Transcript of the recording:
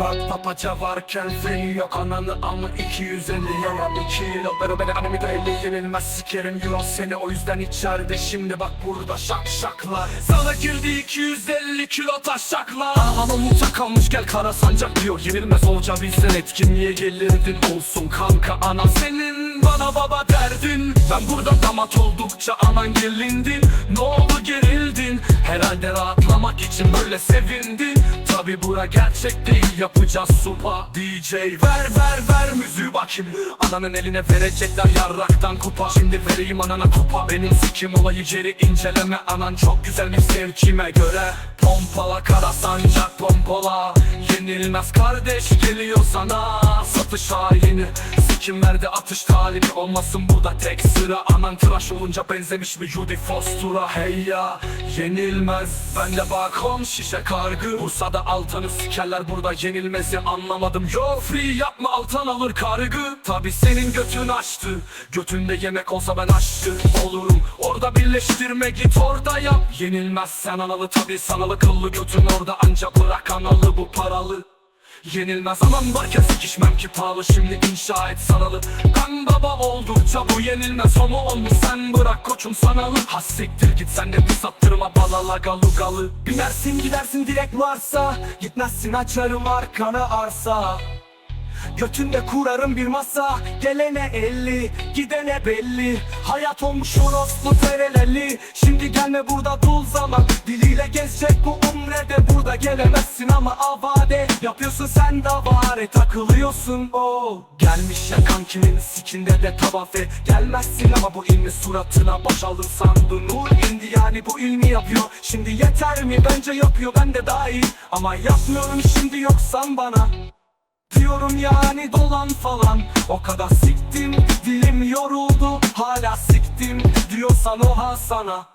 Bak papaca varken freni yok ananı ama 250 yalan 2 kilo Bero beni anemi de elli yenilmez sikerim. Euro seni o yüzden içeride şimdi bak burada şak şaklar. Sana girdi 250 kilo taşaklar. Ama muta kalmış gel kara sancak diyor. Yenilmez olacağı bilsen etkinliğe gelirdin olsun kanka ana Senin bana baba derdin Ben burada damat oldukça anan gelindin. Ne oldu gerildin? Herhalde rahatlamak için böyle sevindin Tabi bura gerçek değil. Yapacağız supa DJ ver ver ver müziği bakayım. Ananın eline verecekler yarraktan kupa. Şimdi vereyim anana kupa. Benim sikim olayı geri inceleme. Anan çok güzelmiş sevkime göre. Pompala kara sancak pompola. Yenilmez kardeş geliyor sana. Satış haini Sikim verdi atış talimi olmasın burada tek sıra. Anan tıraş olunca benzemiş mi Judy Foster'a? Hey ya yenilmez. Bende bakom şişe kargı. Bursa'da altanı sikerler burada yenilmezi anlamadım. Yo free yapma altan alır kargı. Tabi senin götün açtı. Götünde yemek olsa ben aşçı olurum Orada birleştirme git orada yap. Yenilmez sen analı tabi sanalı. Kıllı götün orada Anca bırak analı bu paralı Yenilmez aman varken sikişmem ki pahalı Şimdi inşa et sanalı. Ben baba oldukça bu yenilmez Homo olmuş. Sen bırak koçum sanalı. Has siktir git sen de bir sattırma balala galu galı Binersin gidersin direkt varsa. Gitmezsin açarım arkana arsa Götünde kurarım bir masa Gelene elli gidene belli. Hayat olmuş orospu tereleli. Şimdi gelme burada dul zaman. Diliyle gezecek bu umrede Burada gelemezsin ama avade. Yapıyorsun sen davare takılıyorsun o. Gelmiş ya kankinin sikinde de tavafe Gelmezsin ama bu ilmi suratına boşaldın sandın. Nur indi yani bu ilmi yapıyor. Şimdi yeter mi? Bence yapıyor ben de dahil. Ama yapmıyorum şimdi yoksan bana Diyorum yani dolan falan. O kadar siktim dilim yoruldu. Hala siktim diyorsan oha sana